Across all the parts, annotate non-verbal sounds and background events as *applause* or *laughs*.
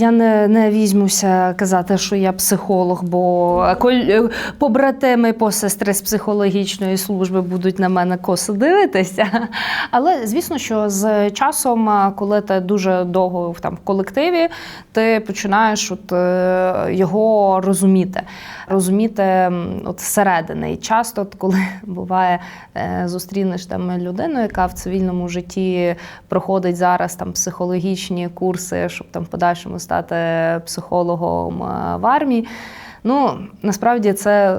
Я не, не візьмуся казати, що я психолог, бо коль- побратими посестри з психологічної служби будуть на мене косо дивитися. *laughs* Але звісно, що з часом, коли ти дуже довго там в колективі, ти починаєш от, е, його розуміти, розуміти от зсередини. І часто, от, коли *laughs* буває, е, зустрінеш там людину, яка в цивільному житті проходить зараз там психологічні курси, щоб там подальшому стати психологом е, в армії. Ну, насправді це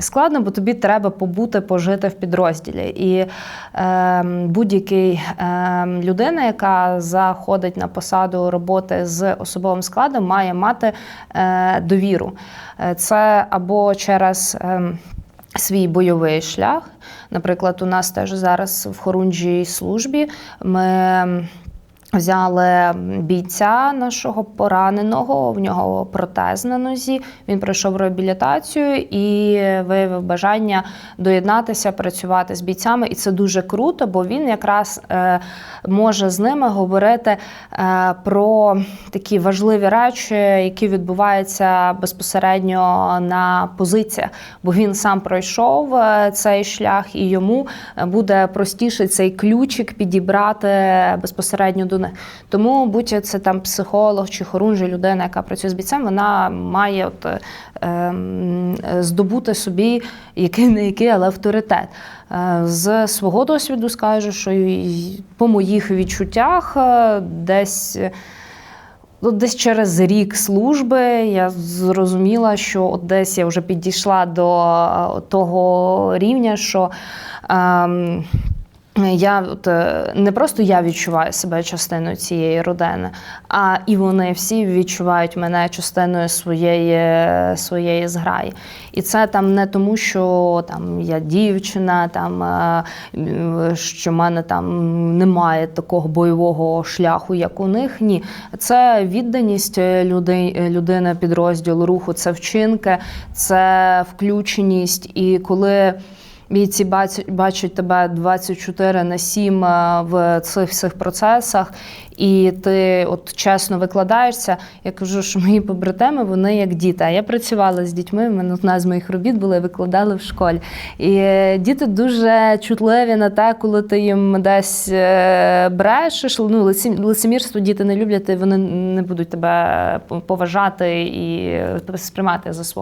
складно, бо тобі треба побути, пожити в підрозділі. І е, будь-який е, людина, яка заходить на посаду роботи з особовим складом, має мати е, довіру. Е, Це або через. Е, Свій бойовий шлях. Наприклад, у нас теж зараз в хорунжій службі ми взяли бійця нашого пораненого, в нього протез на нозі. Він пройшов реабілітацію і виявив бажання доєднатися, працювати з бійцями. І це дуже круто, бо він якраз е, може з ними говорити е, про такі важливі речі, які відбуваються безпосередньо на позиціях. Бо він сам пройшов е, цей шлях, і йому буде простіше цей ключик підібрати безпосередньо до них. Тому будь це там психолог чи хорунжий людина, яка працює з бійцем, вона має от, е, ем, здобути собі який не який, але авторитет. Е, З свого досвіду скажу, що по моїх відчуттях е, десь. е, Ну, десь через рік служби я зрозуміла, що от десь я вже підійшла до е, того рівня, що ем, я от, е, не просто я відчуваю себе частиною цієї родини, а і вони всі відчувають мене частиною своєї, своєї зграї. І це там не тому, що там я дівчина, там е, що в мене там немає такого бойового шляху, як у них. Ні, це відданість людей, людини підрозділу руху, це вчинки, це включеність. І коли бійці бачать, тебе 24 на 7 е, в цих всіх процесах, і ти от чесно викладаєшся. Я кажу, що мої побратими вони як діти. А я працювала з дітьми. в мене одна з моїх робіт була викладали в школі. І е, діти дуже чутливі на те, коли ти їм десь е, брешеш. Ну, лицемірство діти не люблять, і вони не будуть тебе поважати і сприймати за свого.